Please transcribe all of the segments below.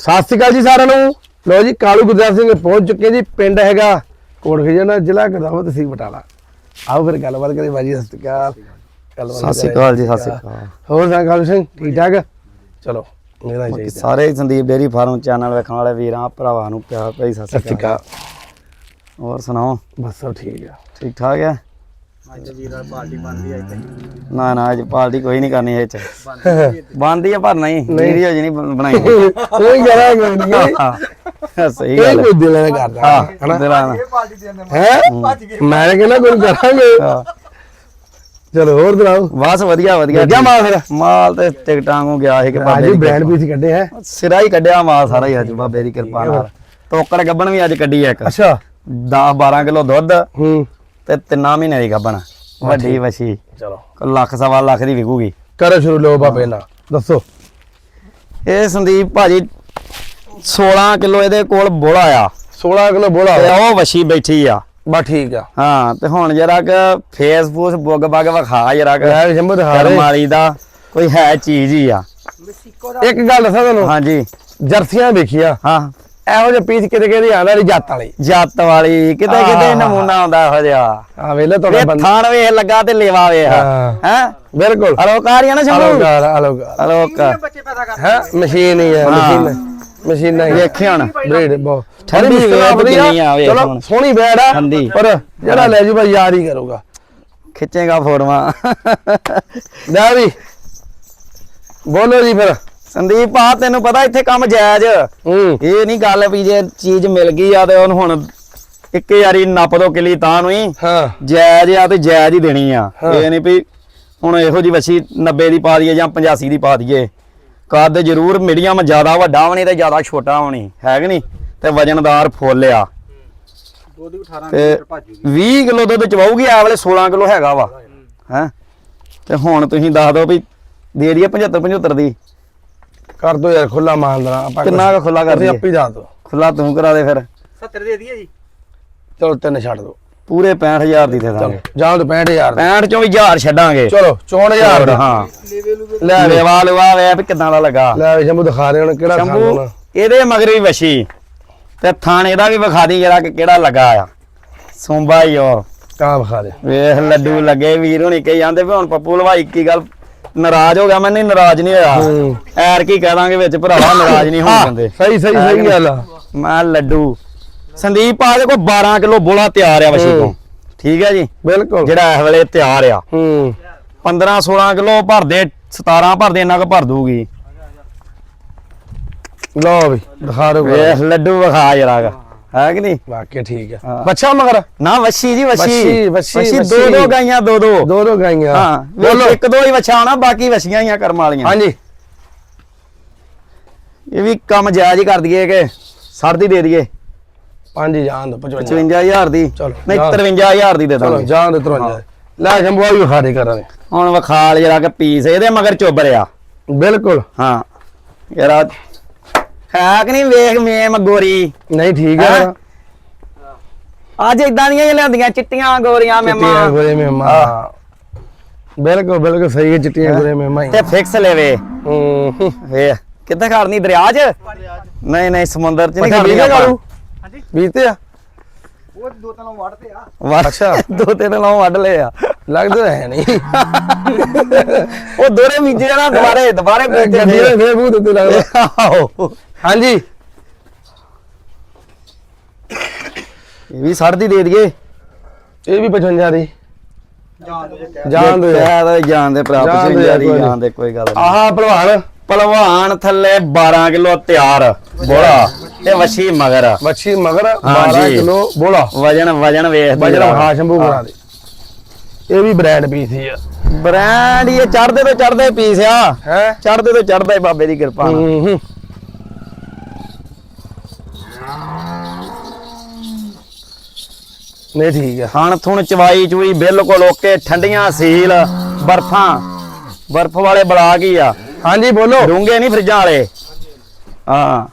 ਸਤਿ ਸ਼੍ਰੀ ਅਕਾਲ ਜੀ ਸਾਰਿਆਂ ਨੂੰ। ਲੋ ਜੀ ਕਾਲੂ ਗੁਰਦਾਸ ਸਿੰਘ ਪਹੁੰਚ ਚੁੱਕੇ ਜੀ ਪਿੰਡ ਹੈਗਾ ਕੋਟ ਖਜਣਾ ਜ਼ਿਲ੍ਹਾ ਗਦਾਵਤ ਤਹਿਸੀਲ ਬਟਾਲਾ। ਆਓ ਫਿਰ ਗੱਲਬਾਤ ਕਰੀ ਬਾਜੀ ਸਤਿ ਸ਼੍ਰੀ ਅਕਾਲ। ਸਤਿ ਸ਼੍ਰੀ। ਅਕਾਲ ਜੀ ਸਤਿ ਸ਼੍ਰੀ ਅਕਾਲ। ਹੋਰ ਸੁਣਾ ਕਾਲੂ ਸਿੰਘ ਠੀਕ ਠਾਕ? ਚਲੋ ਮੇਰਾ ਹੀ ਚਾਹੀਦਾ। ਸਾਰੇ ਸੰਦੀਪ ਡੇਰੀ ਫਾਰਮ ਚੈਨਲ ਵੇਖਣ ਵਾਲੇ ਵੀਰਾਂ ਭਰਾਵਾਂ ਨੂੰ ਪਿਆਰ ਭਰੀ ਸਤਿ ਸ਼੍ਰੀ ਅਕਾਲ। ਹੋਰ ਸੁਣਾਓ? ਬਸ ਸਭ ਠੀਕ ਆ। ਠੀਕ ਠਾਕ ਹੈ? ਅੱਜ ਵੀਰਾ ਪਾਰਟੀ ਬਣਦੀ ਅੱਜ ਨਾ ਨਾ ਅੱਜ ਪਾਰਟੀ ਕੋਈ ਨਹੀਂ ਕਰਨੀ ਇਹ ਚ। ਬੰਦੀ ਆ ਪਰ ਨਹੀਂ ਵੀਡੀਓ ਜੀ ਨਹੀਂ ਬਣਾਈ। ਕੋਈ ਕਰਾਂਗੇ ਨਹੀਂ। ਹਾਂ, ਸਹੀ ਇਹ ਗੱਲ ਹੈ ਕੋਈ ਦਿਲ ਨਹੀਂ ਕਰਦਾ ਹਾਂ ਹਨਾ? ਦਿਲਾਂ ਨਾਲ। ਇਹ ਪਾਰਟੀ ਦੇ ਅੰਦਰ ਹੈ? ਮੈਂ ਕਹਿੰਦਾ ਕੋਈ ਕਰਾਂਗੇ। ਹਾਂ। ਚਲੋ ਹੋਰ ਦਿਲਾਓ ਬਸ ਵਧੀਆ ਵਧੀਆ। ਲੱਗਿਆ ਮਾਲ ਫਿਰ? ਮਾਲ ਤੇ ਟਿਕਟਾਂ ਨੂੰ ਗਿਆ ਸੀ ਕਿ ਬਾਬੇ ਦੀ ਬ੍ਰਾਂਡ ਪੀਸ ਕੱਢੇ ਹੈ? ਸਿਰਾ ਹੀ ਕੱਢਿਆ ਮਾਲ ਸਾਰਾ ਹੀ ਅੱਜ ਬਾਬੇ ਦੀ ਕਿਰਪਾ ਨਾਲ। ਤੋਕੜ ਗੱਬਣ ਵੀ ਅੱਜ ਕੱਢੀ ਇੱਕ। ਅੱਛਾ। 10 12 ਕਿਲੋ ਦੁੱਧ। ਹੂੰ। ਤੇ ਤਿੰਨਾਂ ਮਹੀਨੇ ਦੀ ਗੱਬਣ ਵੱਡੀ ਵਛੀ। ਚਲੋ। ਲੱਖ ਸਵਾ ਲੱਖ ਦੀ ਵਿਕੂਗੀ। ਕਰੋ ਸ਼ੁਰੂ ਲੋ ਬਾਬੇ ਨਾਲ। ਦੱਸੋ। ਇਹ ਸੰਦੀਪ ਭਾਜੀ 16 ਕਿਲੋ ਇਹਦੇ ਕੋਲ ਬੋਲਾ ਆ 16 ਕਿਲੋ ਬੋਲਾ ਤੇ ਉਹ ਵਛੀ ਬੈਠੀ ਆ। ਬਾ ਠੀਕ ਆ। ਹਾਂ ਤੇ ਹੁਣ ਜਰਾ ਕ ਫੇਸਬੁੱਕ ਬੁੱਗ ਬਗ ਵਿਖਾ ਜਰਾ ਕ। ਜੰਮੂ ਦਿਖਾ ਵਾਲੀ ਦਾ ਕੋਈ ਹੈ ਚੀਜ਼ ਹੀ ਆ। ਇੱਕ ਗੱਲ ਦੱਸਾਂ ਤੁਹਾਨੂੰ? ਹਾਂਜੀ। ਜਰਸੀਆਂ ਵੇਖੀਆਂ। ਹਾਂ। ਇਹੋ ਜਿਹੇ ਪੀਸ ਕਿਤੇ ਕਿਤੇ ਆਉਂਦਾ ਨਹੀਂ ਜੱਤ ਵਾਲੀ। ਜੱਤ ਵਾਲੀ ਕਿਤੇ ਕਿਤੇ। ਨਮੂਨਾ ਆਉਂਦਾ ਇਹੋ ਜਿਹਾ। ਆ ਵੇਲੇ ਤੁਹਾਡਾ ਬੰਦਾ। ਥਾਣ ਵੇਖ ਲੱਗਾ ਤੇ ਲੇਵਾ ਵੇਖ। ਹਾਂ। ਹੈ? ਬਿਲਕੁਲ। ਅਲੋਕਾਰੀਆਂ ਨਾ ਸ਼ੰਭੂ? ਅਲੋਕਾਰ ਅਲੋਕਾਰ। ਅਲੋਕ। ਬੱਚੇ ਪੈਦਾ ਕਰ ਹੈ? ਮਸ਼ੀਨ ਹੀ ਹੈ। ਮਸ਼ੀਨ। ਮਸ਼ੀਨਾਂ ਵੇਖੀ ਹੁਣ। ਬਰੀਡ ਬਹੁਤ। ਠੰਡੀ ਵਧੀਆ, ਚਲੋ ਹੁਣ। ਸੋਹਣੀ ਬੈੜ ਆ। ਪਰ ਜਿਹੜਾ ਲੈ ਜੂ ਭਾਈ ਯਾਰ ਹੀ ਕਰੂਗਾ। ਖਿੱਚੇਗਾ ਫੋਟੋਆਂ। ਲੈ ਵੀ। ਬੋਲੋ ਜੀ ਫਿਰ। ਸੰਦੀਪ ਆ ਤੈਨੂੰ ਪਤਾ ਇੱਥੇ ਕੰਮ ਜਾਇਜ਼। ਹੂੰ। ਇਹ ਨਹੀਂ ਗੱਲ ਵੀ ਜੇ ਚੀਜ਼ ਮਿਲ ਗਈ ਆ ਤੇ ਉਹਨੂੰ ਹੁਣ ਇੱਕ ਵਾਰੀ ਨੱਪ ਦੋ ਕਿਲੀ ਤਾਂ ਨੂੰ ਹੀ। ਹਾਂ। ਜਾਇਜ਼ ਆ ਤੇ ਜਾਇਜ਼ ਹੀ ਦੇਣੀ ਆ। ਇਹ ਨਹੀਂ ਵੀ ਹੁਣ ਇਹੋ ਜੀ ਵਸੀ 90 ਦੀ ਪਾ ਦਈਏ ਜਾਂ 85 ਦੀ ਪਾ ਦਈਏ। ਕੱਦ ਜ਼ਰੂਰ ਮੀਡੀਅਮ ਜ਼ਿਆਦਾ ਵੱਡਾ ਨਹੀਂ ਤੇ ਜ਼ਿਆਦਾ ਛੋਟਾ ਨਹੀਂ ਹੈ ਕਿ ਨਹੀਂ ਤੇ ਵਜਨਦਾਰ ਫੁੱਲ ਆ। ਦੁੱਧ ਵੀ 18 ਤੇ ਲੀਟਰ ਭਾਜੂਗੀ 20 ਕਿਲੋ ਦੁੱਧ ਚਵਾਉਗੀ ਆ ਵਾਲੇ 16 ਕਿਲੋ ਹੈਗਾ ਵਾ। ਹੈ। ਤੇ ਹੁਣ ਤੁਸੀਂ ਦੱਸ ਦਿਓ ਵੀ ਦੇ ਦਈਏ 75 75 ਦੀ। ਕਰ ਦੋ ਯਾਰ ਖੁੱਲਾ ਮਾਨਦਰਾ ਆਪਾਂ ਕਿੰਨਾ ਕੁ ਖੁੱਲਾ ਕਰ ਦਈਏ? ਆਪੇ ਦੱਸ ਦੋ। ਖੁੱਲਾ ਤੂੰ ਕਰਾ ਦੇ ਫਿਰ। 70 ਦੇ ਦਈਏ ਜੀ। ਚਲੋ ਤਿੰਨ ਛੱਡ ਦੋ। ਪੂਰੇ 65000 ਦੀ ਦੇ ਚਲੋ ਦਾਂਗੇ ਜਾਂ ਤਾਂ 65000 65 ਚੋਂ ਵੀ 1000 ਛੱਡਾਂਗੇ। ਚਲੋ 64000 ਦਾ। ਹਾਂ। ਲੈ ਵੀ ਲੇਵਾ ਲਵਾ ਵੇ ਵੀ ਕਿਦਾਂ ਦਾ ਲੱਗਾ। ਲੈ ਵੀ ਸ਼ੰਭੂ ਦਿਖਾ ਰਹੇ ਹੁਣ ਕਿਹੜਾ ਸ਼ੰਭੂ ਇਹਦੇ ਮਗਰ ਵੀ ਵਸ਼ੀ ਤੇ ਥਾਣੇ ਦਾ ਵੀ ਵਿਖਾ ਦੀ ਜਰਾ ਕਿ ਕਿਹੜਾ ਲੱਗਾ ਆ। ਸੁੰਬਾ ਹੀ ਉਹ। ਕਾਂ ਵਿਖਾ ਦੇ। ਵੇਖ ਲੱਡੂ ਲੱਗੇ ਵੀਰ ਹੁਣੀ ਕਹੀ ਜਾਂਦੇ ਵੀ ਹੁਣ ਪੱਪੂ ਲਵਾਈ ਕੀ ਗੱਲ ਨਾਰਾਜ਼ ਹੋ ਗਿਆ ਮੈਂ ਨਹੀਂ ਨਾਰਾਜ਼ ਨਹੀਂ ਹੋਇਆ। ਐਰ ਕੀ ਕਹਿ ਦਾਂਗੇ ਵਿੱਚ ਭਰਾਵਾ ਨਾਰਾਜ਼ ਨਹੀਂ ਹੋਣ ਦਿੰਦੇ। ਸਹੀ ਸਹੀ ਸਹੀ ਗੱਲ ਆ। ਮੈਂ ਲੱਡੂ। ਸੰਦੀਪ ਆ ਦੇ ਕੋ 12 ਕਿਲੋ ਬੋਲਾ ਤਿਆਰ ਆ ਵਸ਼ੀ। ਤੋਂ। ਠੀਕ ਹੈ ਜੀ? ਬਿਲਕੁਲ। ਜਿਹੜਾ ਇਸ ਵੇਲੇ ਤਿਆਰ ਆ। ਹੂੰ। 15 16 ਕਿਲੋ ਭਰਦੇ 17 ਭਰਦੇ ਇੰਨਾ ਕੁ ਭਰ ਦੂਗੀ ਲਓ ਵੀ ਦਿਖਾ ਵੇਖ ਲੱਡੂ ਵਿਖਾ ਜਰਾ ਹੈ ਕਿ ਨਹੀਂ? ਵਾਕਿਆ ਠੀਕ ਹਾਂ। ਬੱਚਾ ਮਗਰ। ਨਾ ਵੱਛੀ ਜੀ ਵੱਛੀ, ਵੱਛੀ, ਦੋ। ਦੋ ਗਾਈਆਂ ਦੋ ਦੋ। ਦੋ ਦੋ ਗਾਈਆਂ। ਹਾਂ ਬੋਲੋ। ਇੱਕ ਦੋ ਹੀ ਵੱਛਾ ਹੋਣਾ ਬਾਕੀ ਵੱਛੀਆਂ ਹੀ ਆ ਕਰਮ ਵਾਲੀਆਂ। ਹਾਂਜੀ। ਇਹ ਵੀ ਕੰਮ ਜਾਇਜ਼ ਹੀ ਕਰ ਦਈਏ ਕਿ ਸਰਦੀ ਦੇ ਦਈਏ। ਪੰਜ ਹੀ ਜਾਣ ਦੋ 55 55000 ਦੀ। ਚਲੋ, ਨਹੀਂ ਜਾਓ। 53000 ਦੀ ਦੇ ਚਲੋ ਦਾਂਗੇ। ਜਾਣ ਦੇ 53 ਲੈ ਸ਼ੰਭੂ ਆ ਵੀ ਦੇ ਕਰਾਂਗੇ ਹੁਣ ਵਿਖਾਲ ਜਰਾ ਕਿ ਪੀਸ ਇਹਦੇ ਮਗਰ ਚੁੱਬ ਰਿਆ ਬਿਲਕੁਲ। ਹਾਂ। ਯਾਰ ਹੈ ਕਿ ਨਹੀਂ ਵੇਖ ਮੇਮ ਗੋਰੀ? ਨਹੀਂ ਠੀਕ ਹੈਂ? ਹੈ? ਅੱਜ ਇਦਾਂ ਦੀਆਂ ਹੀ ਲਿਆਂਦੀਆਂ ਚਿੱਟੀਆਂ ਗੋਰੀਆਂ ਚਿੱਟੀਆਂ ਮੇਮਾਂ। ਗੋਰੇ ਮੇ ਮਾਂ ਬਿਲਕੁਲ ਬਿਲਕੁਲ ਸਹੀ ਹੈ ਚਿੱਟੀਆਂ ਗੋਰੇ ਮੇ ਮਾਂ ਤੇ ਫਿਕਸ ਲੈਵੇ ਹੂੰ ਹੂੰ। ਵੇ ਕਿੱਥੇ ਖੜਨੀ ਦਰਿਆ 'ਚ? ਨਹੀਂ ਨਹੀਂ ਸਮੁੰਦਰ 'ਚ ਨਹੀਂ ਪੱਠੇ ਖੜਨੀ ਹਾਂਜੀ ਆ? ਉਹ ਦੋ ਤਿੰਨ ਵੜਦੇ ਆ। ਵੱਢ- ਅੱਛਾ। ਦੋ ਤਿੰਨ ਲਾਉ ਵੱਢ ਲਏ ਆ। ਲੱਗਦਾ ਹੈ ਨਹੀਂ। ਉਹ ਦੋਰੇ ਬੀਜੇ ਨਾ ਦੁਬਾਰੇ ਦੁਬਾਰੇ ਬੀਜੇ ਗੱਡੀ ਦੇ ਫੇਰ ਮੂੰਹ ਤੇ ਲੱਗਦਾ। ਆਹੋ। ਹਾਂਜੀ। ਇਹ ਵੀ ਸੜ ਦੀ ਦੇ ਦਈਏ। ਇਹ ਵੀ 55 ਦੀ। ਜਾਣ ਦੋ। ਜੇ ਜਾਣ ਦੋ। ਕਹਿ ਦੋ ਭਰਾ ਜਾਣ ਦਿਓ ਪਿਛੇ ਯਾਰ, ਦੀ ਕੋਈ। ਨੀ। ਜਾਣ ਦੇ ਕੋਈ ਗੱਲ ਨਹੀਂ। ਆਹਾ ਭਲਵਾਨ। ਪਹਿਲਵਾਨ ਥੱਲੇ 12 ਕਿਲੋ ਤਿਆਰ ਬੋਲਾ ਤੇ ਵਛੀ ਮਗਰ। ਮੱਛੀ ਮਗਰ ਹਾਂ 12 ਜੀ। ਕਿਲੋ ਬੋਲਾ ਵਜਨ ਵਜਨ ਵੇਖ ਬਜਰਾ ਹਾਂ ਸ਼ੰਭੂ ਬਣਾ ਦੇ। ਇਹ ਵੀ ਬ੍ਰਾਂਡ ਪੀਸ ਹੀ ਆ। ਬ੍ਰਾਂਡ ਇਹ ਚੜਦੇ ਤੋਂ ਚੜਦੇ ਪੀਸ ਆ। ਹੈ? ਚੜਦੇ ਤੋਂ ਚੜਦਾ ਬਾਬੇ ਦੀ ਕਿਰਪਾ ਨਾਲ। ਹੂੰ ਹੂੰ। ਨਹੀਂ ਠੀਕ ਆ। ਖਾਣ ਥੁਣ ਚਵਾਈ ਚੂਈ ਬਿਲਕੁਲ ਓਕੇ ਠੰਡੀਆਂ ਸੀਲ ਬਰਫਾਂ। ਬਰਫ ਵਾਲੇ ਬਲਾਕ ਹੀ ਆ। ਹਾਂਜੀ ਬੋਲੋ। ਡੂੰਗੇ ਨਹੀਂ ਫਰਿੱਜਾਂ ਵਾਲੇ। ਹਾਂ।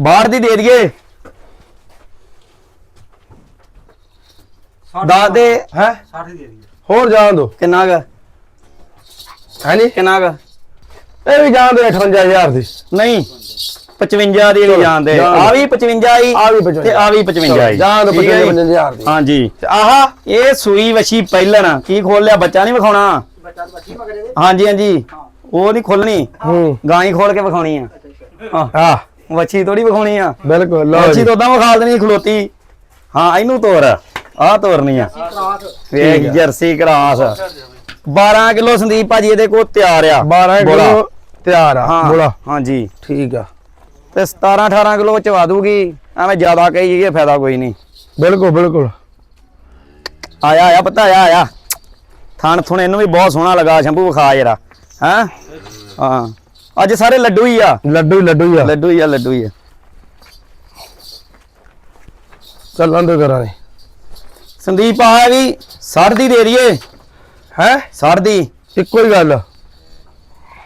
ਬਾਹਰ ਦੀ ਦੇ ਦਈਏ। ਦੱਸ ਦੇ। ਹੈ? 60 ਦੇ ਦਈਏ। ਹੋਰ ਜਾਣ ਦੋ। ਕਿੰਨਾ ਕ? ਹਾਂਜੀ ਕਿੰਨਾ ਕ? ਇਹ ਵੀ ਜਾਣ ਦੋ 58000 ਦੀ। ਨਹੀਂ 55 ਦੀ ਵੀ ਜਾਂਦੇ ਜਾਣ ਆ ਵੀ 55 ਹੀ ਆ ਵੀ 55 ਤੇ ਆ ਵੀ 55 ਹੀ। ਜਾਂ ਤਾਂ ਠੀਕ ਹੈ ਜੀ? 55000 ਦੀ। ਹਾਂਜੀ। ਤੇ ਆਹ ਇਹ ਸੂਈ ਵਛੀ ਪਹਿਲਣ ਕੀ ਖੋਲ ਲਿਆ ਬੱਚਾ ਨਹੀਂ ਵਿਖਾਉਣਾ? ਬੱਚਾ ਬੱਚੀ ਮਗਰੇ ਦੇ। ਹਾਂਜੀ ਹਾਂਜੀ। ਉਹ ਨਹੀਂ ਖੋਲਣੀ? ਹੂੰ। ਗਾਂ ਹੀ ਖੋਲ ਕੇ ਵਿਖਾਉਣੀ ਆ। ਹਾਂ। ਆ। ਵਛੀ ਥੋੜੀ ਵਿਖਾਉਣੀ ਆ। ਬਿਲਕੁਲ ਲਓ ਵਛੀ ਤਾਂ ਉਦਾਂ ਵਿਖਾ ਦੇਣੀ ਖਲੋਤੀ। ਹਾਂ ਇਹਨੂੰ ਤੋਰ। ਆਹ ਤੋਰਨੀ ਆ। ਵੇਖ ਜਰਸੀ ਕਰਾਸ। 12 ਕਿਲੋ ਸੰਦੀਪ ਭਾਜੀ ਇਹਦੇ ਕੋਲ ਤਿਆਰ ਆ। 12 ਬੋਲਾ। ਕਿਲੋ ਤਿਆਰ ਆ। ਹਾਂ ਬੋਲਾ। ਹਾਂਜੀ। ਠੀਕ ਆ। ਤੇ 17 18 ਕਿਲੋ ਚ ਵਾ ਦੂਗੀ ਐਵੇਂ ਜ਼ਿਆਦਾ ਕਹੀ ਜਾਈਏ ਫਾਇਦਾ ਕੋਈ ਨਹੀਂ। ਬਿਲਕੁਲ ਬਿਲਕੁਲ। ਆਇਆ ਆਇਆ ਪਤਾ ਆਇਆ। ਆਇਆ ਥਣ ਥੁਣ ਇਹਨੂੰ ਵੀ ਬਹੁਤ ਸੋਹਣਾ ਲੱਗਾ ਸ਼ੰਭੂ ਵਿਖਾ ਜਰਾ। ਹੈਂ? ਹਾਂ। ਅੱਜ ਸਾਰੇ ਲੱਡੂ ਹੀ ਆ। ਲੱਡੂ ਹੀ ਲੱਡੂ ਹੀ ਆ। ਲੱਡੂ ਹੀ ਆ ਲੱਡੂ ਹੀ ਆ। ਚੱਲਾਂ ਦੋ ਕਰਾਂਗੇ ਸੰਦੀਪ ਆ ਵੀ 60 ਦੀ ਦੇ ਦਈਏ। ਹੈ? 60 ਦੀ ਇੱਕੋ ਹੀ ਗੱਲ।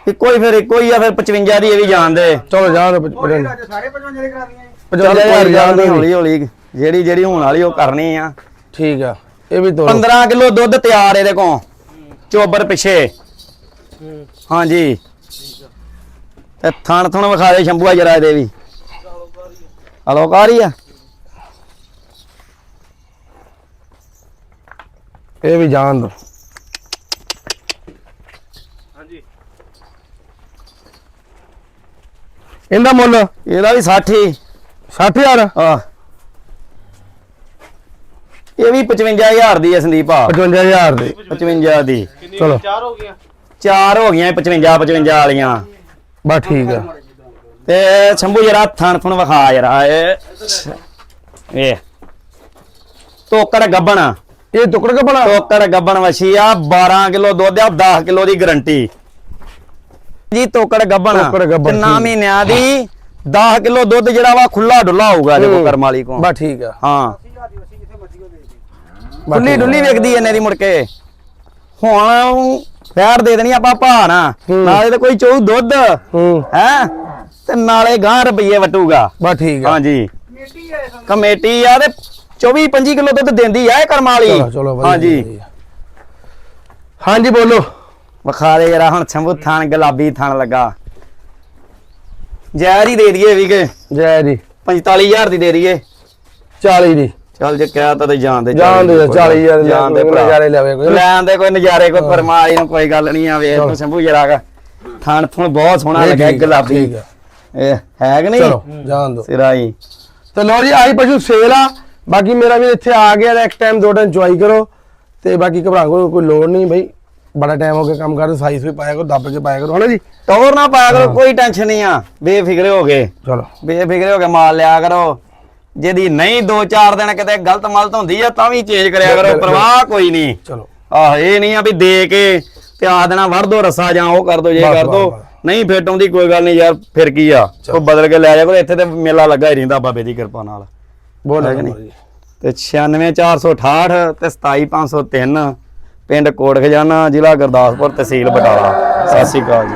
ਇੱਕੋ ਹੀ ਫਿਰ ਇੱਕੋ ਹੀ ਆ ਫਿਰ 55 ਦੀ ਇਹ ਵੀ ਜਾਣ ਦੇ। ਚਲੋ ਜਾਣ ਦੋ ਸਾਰੇ 55 ਜਿਹੜੇ ਕਰਾ ਦੀਆਂ ਜੀ ਚੱਲ 55000 ਕੋਈ ਗੱਲ ਜਾਣ ਨੀ, ਦੋ ਹੌਲੀ ਹੌਲੀ ਜਿਹੜੀ ਜਿਹੜੀ ਹੋਣ ਵਾਲੀ ਉਹ ਕਰਨੀ ਆ। ਠੀਕ ਆ ਇਹ ਵੀ ਤੋਰੋ। 15 ਕਿਲੋ ਦੁੱਧ ਤਿਆਰ ਇਹਦੇ ਕੋਲ ਚੋਬਰ ਪਿੱਛੇ। ਹਾਂਜੀ। ਤੇ ਥਣ ਥਣ ਵਿਖਾ ਦੇ ਸ਼ੰਭੂਆ ਜਰਾ ਇਹਦੇ ਵੀ। ਅਲੋਕਾਰੀ ਆ? ਇਹ ਵੀ ਜਾਣ ਦੋ। ਹਾਂਜੀ। ਇਹਦਾ ਮੁੱਲ? ਇਹਦਾ ਵੀ 60 60000 ਆ ਇਹ ਵੀ 55000 ਦੀ ਹੈ ਸੰਦੀਪ ਆ। 55000 ਦੇ। 55 ਦੀ। ਚਲੋ। ਚਾਰ ਹੋ ਗਈਆਂ? ਚਾਰ ਹੋ ਗਈਆਂ 55 55 ਵਾਲੀਆਂ। ਬਸ ਠੀਕ ਆ। ਤੇ ਸ਼ੰਭੂ ਜਰਾ ਥਣ ਥਣ ਵਿਖਾ ਜਰਾ। ਇਹ ਇਹ। ਟੋਕਰ ਗੱਬਣ ਇਹ ਟੁਕੜ ਕੇ ਬਣਾ ਗੱਬਣ ਵਛੀ ਆ 12 ਕਿਲੋ ਦੁੱਧ ਆ 10 ਕਿਲੋ ਦੀ ਗਰੰਟੀ। ਜੀ ਟੋਕਰ ਗੱਬਣ ਟੋਕੜ ਤਿੰਨਾਂ ਠੀਕ। ਮਹੀਨਿਆਂ ਦੀ? 10 ਕਿਲੋ ਦੁੱਧ ਜਿਹੜਾ ਵਾ ਖੁੱਲਾ ਡੁੱਲਾ ਹੋਊਗਾ ਦੇਖੋ ਹੂੰ। ਕਰਮ ਵਾਲੀ ਕੋ ਬਸ ਠੀਕ ਆ। ਹਾਂ। ਬਸ ਡੁੱਲੀ ਵੇਖਦੀ ਇਹਨੇ ਦੀ ਮੁੜ ਕੇ। ਹੁਣ ਫੈਟ ਦੇ ਦੇਣੀ ਆਪਾਂ ਭਾਣਾ। ਨਾਲੇ ਤੇ ਕੋਈ ਚੋਊ ਦੁੱਧ। ਹੂੰ। ਤੇ ਨਾਲੇ ਗਾਂ ਰੁਪਈਏ ਵਟੂਗਾ। ਬਸ ਠੀਕ ਆ। ਹਾਂਜੀ। ਕਮੇਟੀ ਆ ਤੇ 24 25 ਕਿਲੋ ਦੁੱਧ ਦਿੰਦੀ ਆ ਇਹ ਕਰਮ ਵਾਲੀ। ਚਲੋ ਚਲੋ ਵਧੀਆ, ਹਾਂਜੀ। ਵਧੀਆ। ਹਾਂਜੀ ਬੋਲੋ। ਵਿਖਾ ਦੇ ਜਰਾ ਹੁਣ ਸ਼ੰਭੂ ਥਾਨ ਗੁਲਾਬੀ ਥਾਨ ਲੱਗਾ। ਜ਼ਹਿਰ ਹੀ ਦੇ ਦਈਏ ਵੀ ਕਿ? ਜੈ ਜੀ 45000 ਦੀ ਦੇ ਦਈਏ। 40 ਦੀ। ਚੱਲ ਜੇ ਕਹਿ ਤਾ ਤੇ ਜਾਣ ਦੇ ਜਾਣ ਦੇ 40000 ਜਾਣ ਦੇ ਭਰਾ। ਨਜ਼ਾਰੇ ਲਵੇ ਕੋਈ ਲੈਣ ਦੇ ਕੋਈ ਨਜ਼ਾਰੇ ਕੋਈ ਪਰਮਾਲੀ ਨੂੰ ਕੋਈ ਗੱਲ ਨਹੀਂ ਆਵੇ ਚਲੋ। ਤੂੰ ਸ਼ੰਭੂ ਜਰਾ ਕਾ ਥਾਨ ਥੁਣ ਬਹੁਤ ਸੋਹਣਾ ਇਹ ਲੱਗਾ ਠੀਕ ਆ, ਗੁਲਾਬੀ। ਠੀਕ ਆ। ਇਹ ਹੈ ਕਿ ਨਹੀਂ? ਚਲੋ ਜਾਣ ਦੋ। ਸਿਰਾਈ ਤੇ ਲੋ ਜੀ ਆਹੀ ਪਸ਼ੂ ਸੇਲ ਆ। ਬਾਕੀ ਮੇਰਾ ਵੀ ਇੱਥੇ ਆ ਗਿਆ ਇੱਕ ਟਾਈਮ ਦੋ ਟਾਈਮ ਚੁਆਈ ਕਰੋ। ਤੇ ਬਾਕੀ ਘਬਰਾ ਕੋਈ ਕੋਈ ਲੋੜ ਨਹੀਂ ਬਈ। ਬੜਾ ਟਾਈਮ ਹੋ ਗਿਆ ਕੰਮ ਕਰਦੇ ਸਾਈਜ਼ ਵੀ ਪਾਇਆ ਕਰੋ ਦੱਬ ਕੇ ਪਾਇਆ ਕਰੋ ਹਨਾ ਜੀ? ਟੌਰ ਨਾ ਪਾਇਆ ਕਰੋ ਕੋਈ ਟੈਨਸ਼ਨ ਨਹੀਂ ਆ। ਬੇਫਿਕਰੇ ਹੋ ਗਏ। ਚਲੋ। ਬੇਫਿਕਰੇ ਹੋ ਕੇ ਮਾਲ ਲਿਆ ਕਰੋ। ਜਿਹਦੀ ਨਹੀਂ 2-4 ਦਿਨ ਕਿਤੇ ਗਲਤ ਮਲਤ ਹੁੰਦੀ ਆ ਤਾਂ ਵੀ ਚੇਂਜ ਕਰਿਆ ਕਰੋ। ਪਰਵਾਹ ਕੋਈ ਨਹੀਂ। ਚਲੋ। ਆਹ ਇਹ ਨਹੀਂ ਆ ਵੀ ਦੇ ਕੇ ਤੇ ਆ ਦੇਣਾ ਵੜ ਦੋ ਰਸਾ ਜਾਂ ਉਹ ਕਰ ਦੋ ਜੇ ਕਰ ਦੋ। ਨਹੀਂ ਫਿੱਟ ਆਉਂਦੀ ਕੋਈ ਗੱਲ ਨਹੀਂ ਯਾਰ ਫਿਰ ਕੀ ਆ? ਉਹ ਬਦਲ ਕੇ ਲੈ ਜਾ ਕਰੋ ਇੱਥੇ ਤੇ ਮੇਲਾ ਲੱਗਾ ਹੀ ਰਹਿੰਦਾ ਬਾਬੇ ਦੀ ਕਿਰਪਾ ਨਾਲ। ਬੋਲ ਹੈ ਕਿ ਨਹੀਂ? ਤੇ 96468 ਤੇ 27503 ਪਿੰਡ ਕੋਟ ਖਜ਼ਾਨਾ ਜ਼ਿਲ੍ਹਾ ਗੁਰਦਾਸਪੁਰ ਤਹਿਸੀਲ ਬਟਾਲਾ। ਸਤਿ ਸ਼੍ਰੀ ਅਕਾਲ ਜੀ।